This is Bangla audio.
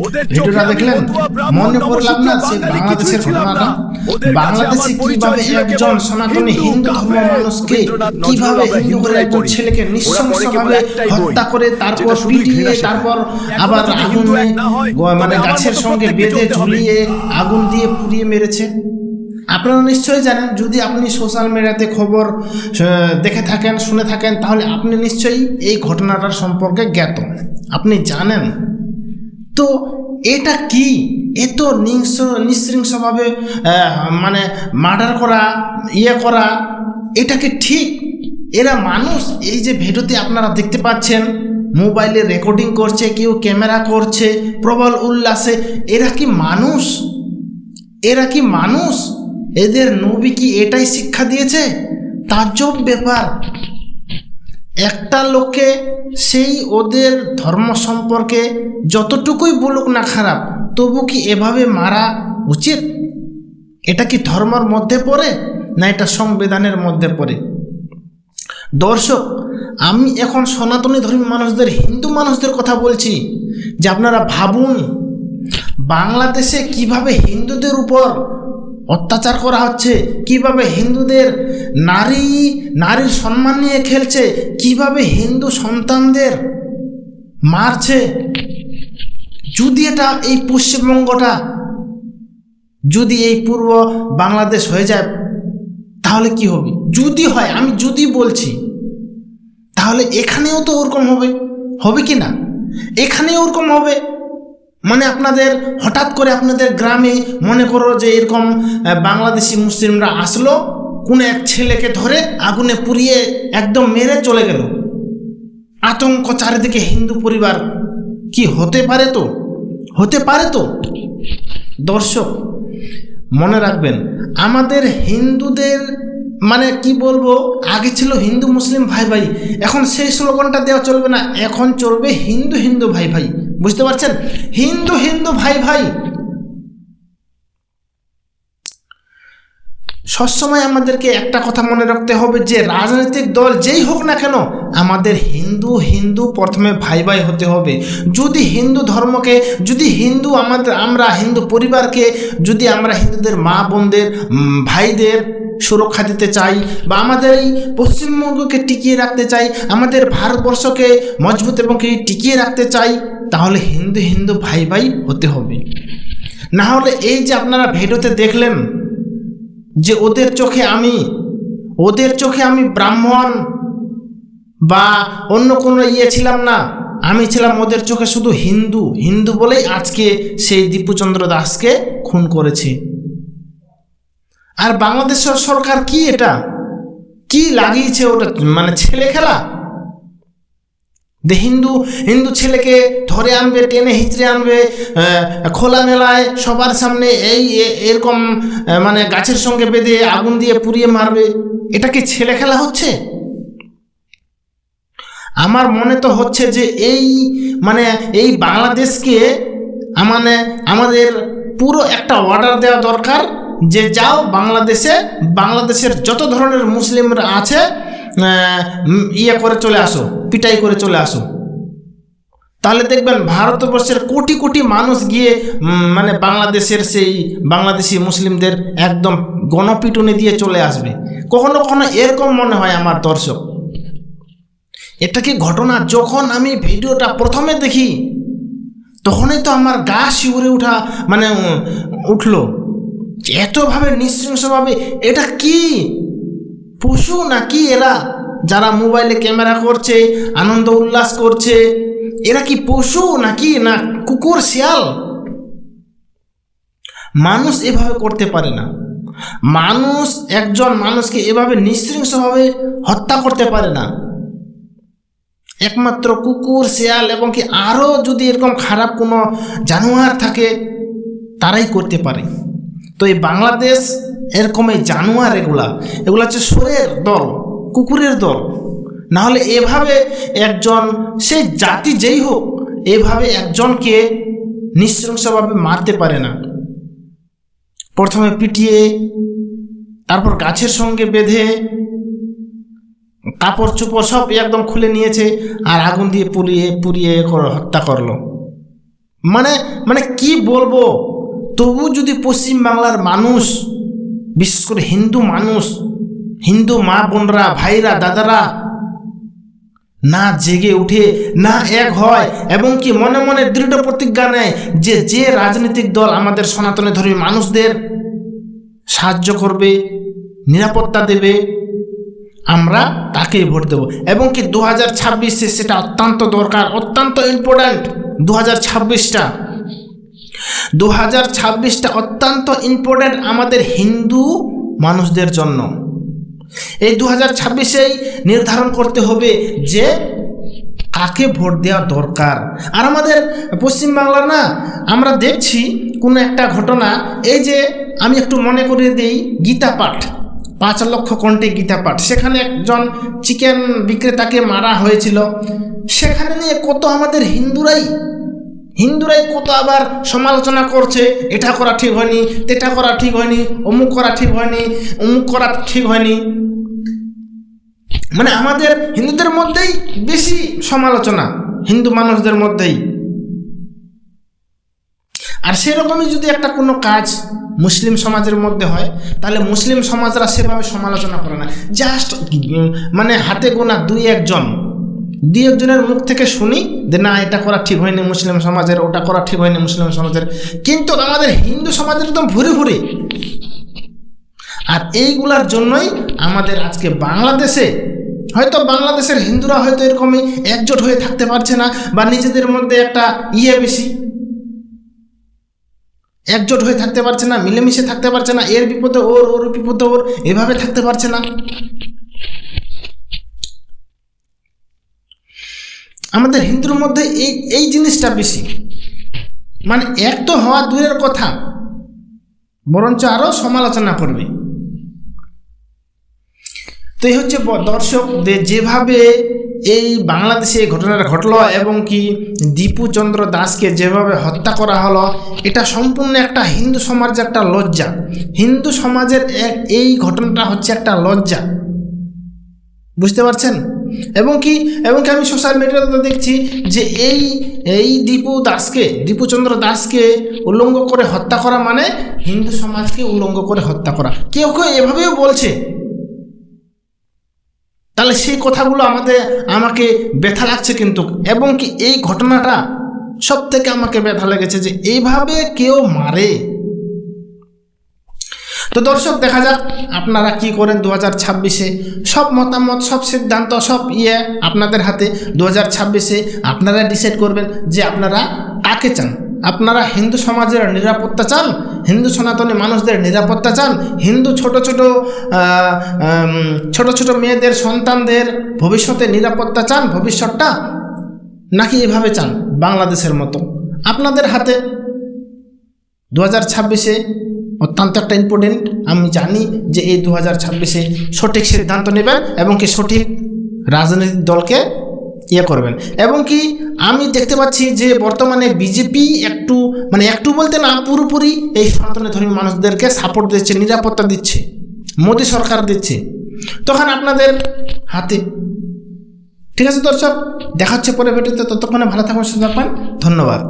ভিডিওটা দেখলেন? মনে সেই বাংলাদেশের ঘটনাটা? বাংলাদেশে কীভাবে একজন সনাতনী হিন্দু, মানুষকে কীভাবে হিন্দু করে। একজন ছেলেকে নৃশংসভাবে হত্যা করে তারপর পিটিয়ে তারপর আবার আগুন মানে গাছের সঙ্গে বেঁধে ঝুলিয়ে আগুন দিয়ে পুড়িয়ে মেরেছে। আপনারা নিশ্চয়ই জানেন যদি আপনি সোশ্যাল মিডিয়াতে খবর দেখে থাকেন শুনে থাকেন তাহলে আপনি নিশ্চয়ই এই ঘটনাটার সম্পর্কে জ্ঞাত। আপনি জানেন? তো এটা কি? এত নিঃস, নিঃশৃংসভাবে মানে মার্ডার করা ইয়ে করা, এটা কি ঠিক? এরা মানুষ? এই যে ভিডিওতে আপনারা দেখতে পাচ্ছেন, মোবাইলে রেকর্ডিং করছে, কেউ ক্যামেরা করছে, প্রবল উল্লাসে, এরা কি মানুষ? এরা কি মানুষ? এদের নবী কি এটাই শিক্ষা দিয়েছে? তাজ্জব ব্যাপার। একটা লোককে সেই ওদের ধর্ম সম্পর্কে যতটুকুই বলুক না খারাপ, তবু কি এভাবে মারা উচিত? এটা কি ধর্মের মধ্যে পড়ে না এটা সংবিধানের মধ্যে পড়ে? দর্শক, আমি এখন সনাতনী ধর্মী মানুষদের, হিন্দু মানুষদের কথা বলছি যে আপনারা ভাবুন, বাংলাদেশে কীভাবে হিন্দুদের উপর অত্যাচার করা হচ্ছে। কীভাবে হিন্দুদের নারী, নারীর সম্মান নিয়ে খেলছে? কীভাবে হিন্দু সন্তানদের মারছে? যদি এটা এই পশ্চিমবঙ্গটা যদি এই পূর্ব বাংলাদেশ হয়ে যায়, তাহলে কি হবে? যদি হয়, আমি যদি বলছি, তাহলে এখানেও তো ওরকম হবে। হবে কি না? এখানেও ওরকম হবে। মানে আপনাদের হঠাৎ করে আপনাদের গ্রামে মনে করো যে এরকম বাংলাদেশি মুসলিমরা আসলো, কোনো এক ছেলেকে ধরে আগুনে পুড়িয়ে একদম মেরে চলে গেল। আতঙ্ক চারিদিকে হিন্দু পরিবার, কি হতে পারে তো? হতে পারে তো? দর্শক, মনে রাখবেন, আমাদের হিন্দুদের মানে কি বলব, আগে ছিল হিন্দু মুসলিম ভাই ভাই, এখন সেই স্লোগানটা দেওয়া চলবে না, এখন চলবে হিন্দু হিন্দু ভাই ভাই। বুঝতে পারছেন? হিন্দু হিন্দু, ভাই ভাই। সবসময় আমাদেরকে একটা কথা মনে রাখতে হবে যে, রাজনৈতিক দল যেই হোক না কেন, আমাদের হিন্দু হিন্দু প্রথমে ভাই ভাই হতে হবে। যদি হিন্দু ধর্মকে, যদি হিন্দু আমাদের, আমরা হিন্দু পরিবারকে, যদি আমরা হিন্দুদের মা বোনদের ভাইদের সুরক্ষা দিতে চাই বা আমাদের এই পশ্চিমবঙ্গকে টিকিয়ে রাখতে চাই, আমাদের ভারতবর্ষকে মজবুত এবং টিকিয়ে রাখতে চাই তাহলে হিন্দু হিন্দু ভাই ভাই হতে হবে। না হলে এই যে আপনারা ভিডিওতে দেখলেন যে ওদের চোখে আমি, ওদের চোখে আমি ব্রাহ্মণ বা অন্য কোনো ইয়ে ছিলাম না, আমি ছিলাম ওদের চোখে শুধু হিন্দু হিন্দু বলেই আজকে সেই দীপুচন্দ্র দাসকে খুন করেছে। আর বাংলাদেশ সরকার কি এটা? কি লাগিয়েছে ওটা? মানে ছেলে খেলা হিন্দু হিন্দু ছেলেকে ধরে আনবে, টেনে হিচড়ে আনবে খোলা মেলায় সবার সামনে এই এরকম মানে গাছের সঙ্গে বেঁধে আগুন দিয়ে পুড়িয়ে মারবে। এটা কি ছেলে খেলা হচ্ছে? আমার মনে তো হচ্ছে যে এই মানে এই বাংলাদেশকে মানে আমাদের পুরো একটা অর্ডার দেওয়া দরকার যে যাও বাংলাদেশে, বাংলাদেশের যত ধরনের মুসলিমরা আছে ইয়ে করে চলে আসো, পিটাই করে চলে আসো। তাহলে দেখবেন ভারতবর্ষের কোটি কোটি মানুষ গিয়ে মানে বাংলাদেশের সেই বাংলাদেশি মুসলিমদের একদম গণপিটুনি দিয়ে চলে আসবে। কখনো কখনো এরকম মনে হয় আমার দর্শক। এটা কি ঘটনা? যখন আমি ভিডিওটা প্রথমে দেখি, তখনই তো আমার গা শিউরে উঠা মানে উঠল। এতভাবে নৃশংসভাবে, এটা কি? পশু নাকি এরা? যারা মোবাইলে ক্যামেরা করছে, আনন্দ উল্লাস করছে, এরা কি পশু নাকি না কুকুর, শিয়াল? মানুষ এভাবে করতে পারে না। মানুষ, একজন মানুষকে এভাবে নৃশংসভাবে হত্যা করতে পারে না। একমাত্র কুকুর, শিয়াল এবং কি আরও যদি এরকম খারাপ কোনো জানোয়ার থাকে, তারাই করতে পারে। তো এই বাংলাদেশ এরকম এই জানোয়ার এগুলা। এগুলা হচ্ছে সোরের দল, কুকুরের দল। না হলে এভাবে একজন, সে জাতি যেই হোক, এভাবে একজনকে নৃশংসভাবে মারতে পারে না। প্রথমে পিটিয়ে, তারপর গাছের সঙ্গে বেঁধে কাপড় চোপড় সব একদম খুলে নিয়েছে আর আগুন দিয়ে পুড়িয়ে পুড়িয়ে হত্যা করল। মানে মানে কি বলব? তবু যদি পশ্চিম বাংলার মানুষ বিশেষ করে হিন্দু মানুষ, হিন্দু মা বোনরা, ভাইরা, দাদারা না জেগে উঠে, না এক হয় এবং কি মনে মনে দৃঢ় প্রতিজ্ঞা নেয় যে যে রাজনৈতিক দল আমাদের সনাতনী ধর্মী মানুষদের সাহায্য করবে, নিরাপত্তা দেবে, আমরা তাকেই ভোট দেব। এবং কি দু হাজার ছাব্বিশে সেটা অত্যন্ত দরকার, অত্যন্ত ইম্পর্ট্যান্ট দু হাজার ছাব্বিশটা দু হাজার ছাব্বিশটা অত্যন্ত ইম্পর্ট্যান্ট আমাদের হিন্দু মানুষদের জন্য। এই দু হাজার ছাব্বিশেই নির্ধারণ করতে হবে যে কাকে ভোট দেওয়া দরকার। আর আমাদের পশ্চিমবাংলা না, আমরা দেখছি কোনো একটা ঘটনা, এই যে আমি একটু মনে করিয়ে দিই, গীতা পাঠ, পাঁচ লক্ষ কণ্ঠে গীতা পাঠ। সেখানে একজন চিকেন বিক্রেতাকে মারা হয়েছিল। সেখানে নিয়ে কত আমাদের হিন্দুরাই হিন্দুরাই কত আবার সমালোচনা করছে, এটা করা ঠিক হয়নি তেটা করা ঠিক হয়নি, অমুক করা ঠিক হয়নি, অমুক করা ঠিক হয়নি। মানে আমাদের হিন্দুদের মধ্যেই বেশি সমালোচনা, হিন্দু মানুষদের মধ্যেই। আর সেরকমই যদি একটা কোনো কাজ মুসলিম সমাজের মধ্যে হয়, তাহলে মুসলিম সমাজরা সেভাবে সমালোচনা করে না। জাস্ট মানে হাতে গোনা দুই একজন। দুই একজনের মুখ থেকে শুনি যে, না, এটা করা ঠিক হয়নি মুসলিম সমাজের, ওটা করা ঠিক হয়নি মুসলিম সমাজের। কিন্তু আমাদের হিন্দু সমাজের একদম ভুরি ভুরি। আর এইগুলার জন্যই আমাদের আজকে বাংলাদেশে, হয়তো বাংলাদেশের হিন্দুরা হয়তো এরকমই একজোট হয়ে থাকতে পারছে না বা নিজেদের মধ্যে একটা ইয়ে বেশি। একজোট হয়ে থাকতে পারছে না, মিলেমিশে থাকতে পারছে না, এর বিপদে ওর ওর বিপদে ওর, এভাবে থাকতে পারছে না। আমাদের হিন্দুর মধ্যে এই এই জিনিসটা বেশি। মানে এক তো হওয়া দূরের কথা, বরঞ্চ আরও সমালোচনা করবে। তো এই হচ্ছে দর্শকদের যেভাবে এই বাংলাদেশে ঘটনাটা ঘটলো এবং কি দীপু চন্দ্র দাসকে যেভাবে হত্যা করা হলো, এটা সম্পূর্ণ একটা হিন্দু সমাজের একটা লজ্জা। হিন্দু সমাজের এক- এই ঘটনাটা হচ্ছে একটা লজ্জা। বুঝতে পারছেন? এবং কি? এবং কি আমি সোশ্যাল মিডিয়াতে দেখছি যে এই এই দীপু দাসকে দীপুচন্দ্র দাসকে উল্লঙ্ঘ করে হত্যা করা মানে হিন্দু সমাজকে উল্লঙ্ঘ করে হত্যা করা। কেউ কেউ এভাবেও বলছে। তাহলে সেই কথাগুলো আমাদের, আমাকে ব্যথা লাগছে কিন্তু। এবং কি এই ঘটনাটা সব থেকে আমাকে ব্যথা লেগেছে যে এইভাবে কেউ মারে। তো দর্শক, দেখা যাক আপনারা কি করেন দু হাজার ছাব্বিশে। সব মতামত, সব সিদ্ধান্ত, সব ইয়ে আপনাদের হাতে। দু হাজার ছাব্বিশে আপনারা ডিসাইড করবেন যে আপনারা কাকে চান। আপনারা হিন্দু সমাজের নিরাপত্তা চান? হিন্দু সনাতনী মানুষদের নিরাপত্তা চান? হিন্দু ছোট ছোট ছোট ছোট মেয়েদের, সন্তানদের ভবিষ্যতে নিরাপত্তা চান? ভবিষ্যৎটা নাকি এভাবে চান? বাংলাদেশের মতো। আপনাদের হাতে দু হাজার ছাব্বিশে অত্যন্ত একটা ইম্পর্টেন্ট আমি জানি যে এই দু হাজার ছাব্বিশে সঠিক সিদ্ধান্ত নেবেন এবং কি সঠিক রাজনৈতিক দলকে ইয়ে করবেন। এবং কি আমি দেখতে পাচ্ছি যে বর্তমানে বিজেপি একটু মানে একটু বলতে না, পুরোপুরি এই সনাতনী ধর্মী মানুষদেরকে সাপোর্ট দিচ্ছে, নিরাপত্তা দিচ্ছে, মোদী সরকার দিচ্ছে। তখন আপনাদের হাতে ঠিক আছে দর্শক, দেখা হচ্ছে পরে ভিডিওতে, ততক্ষণে ভালো থাকুন, সুস্থ থাকবেন, ধন্যবাদ।